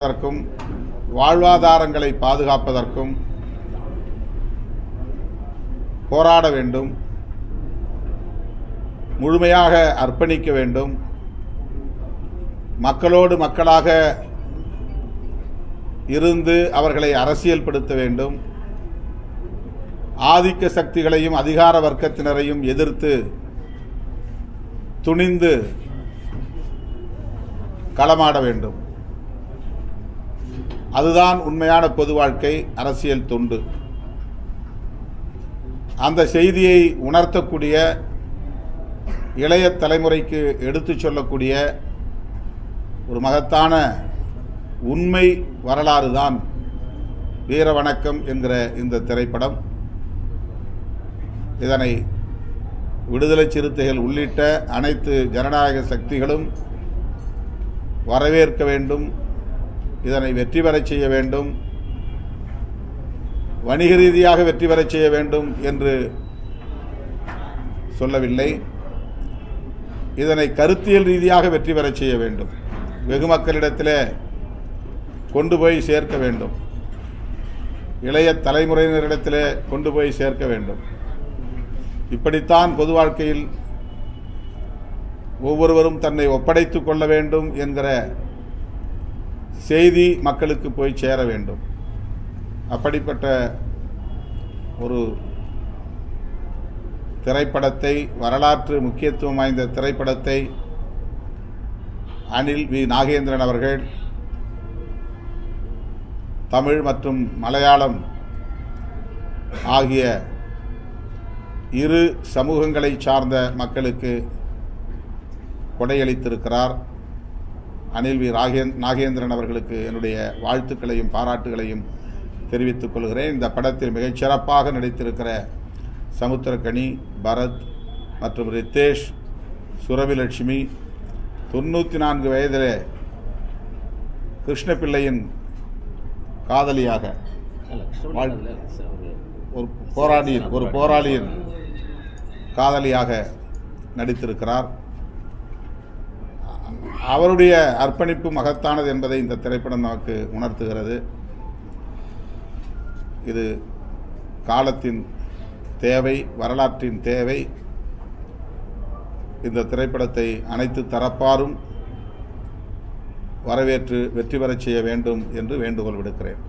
பாதுகாப்பதற்கும் வாழ்வாதாரங்களை பாதுகாப்பதற்கும் போராட வேண்டும் முழுமையாக அர்ப்பணிக்க வேண்டும் மக்களோடு மக்களாக இருந்து அவர்களை அரசியல்படுத்த வேண்டும் ஆதிக்க சக்திகளையும் அதிகார வர்க்கத்தினரையும் எதிர்த்து துணிந்து களமாட வேண்டும். அதுதான் உண்மையான பொது வாழ்க்கை அரசியல் தொண்டு. அந்த செய்தியை உணர்த்தக்கூடிய இளைய தலைமுறைக்கு எடுத்துச் சொல்லக்கூடிய ஒரு மகத்தான உண்மை வரலாறு தான் வீர வணக்கம் என்கிற இந்த திரைப்படம். இதனை விடுதலை சிறுத்தைகள் உள்ளிட்ட அனைத்து ஜனநாயக சக்திகளும் வரவேற்க வேண்டும். இதனை வெற்றி பெறச் செய்ய வேண்டும். வணிக ரீதியாக வெற்றி பெறச் செய்ய வேண்டும் என்று சொல்லவில்லை. இதனை கருத்தியல் ரீதியாக வெற்றி பெறச் செய்ய வேண்டும். வெகு மக்களிடத்திலே கொண்டு போய் சேர்க்க வேண்டும். இளைய தலைமுறையினரிடத்திலே கொண்டு போய் சேர்க்க வேண்டும். இப்படித்தான் பொது வாழ்க்கையில் ஒவ்வொருவரும் தன்னை ஒப்படைத்துக் கொள்ள வேண்டும் என்கிற செய்தி மக்களுக்கு போய் சேர வேண்டும். அப்படிப்பட்ட ஒரு திரைப்படத்தை வரலாற்று முக்கியத்துவம் வாய்ந்த திரைப்படத்தை அனில் வி. நாகேந்திரன் அவர்கள் தமிழ் மற்றும் மலையாளம் ஆகிய இரு சமூகங்களை சார்ந்த மக்களுக்கு கொடையளித்திருக்கிறார். அனில் வி ராகேந் நாகேந்திரன் அவர்களுக்கு என்னுடைய வாழ்த்துக்களையும் பாராட்டுகளையும் தெரிவித்துக் கொள்கிறேன். இந்த படத்தில் மிகச்சிறப்பாக நடித்திருக்கிற சமுத்திரக்கனி பரத் மற்றும் ரித்தேஷ் சுரவிலட்சுமி தொண்ணூற்றி நான்கு வயதிலே கிருஷ்ணபிள்ளையின் காதலியாக ஒரு போராளியின் ஒரு போராளியின் காதலியாக நடித்திருக்கிறார். அவருடைய அர்ப்பணிப்பு மகத்தானது என்பதை இந்த திரைப்படம் நமக்கு உணர்த்துகிறது. இது காலத்தின் தேவை வரலாற்றின் தேவை. இந்த திரைப்படத்தை அனைத்து தரப்பாரும் வரவேற்று வெற்றி பெறச் செய்ய வேண்டும் என்று வேண்டுகோள் விடுக்கிறேன்.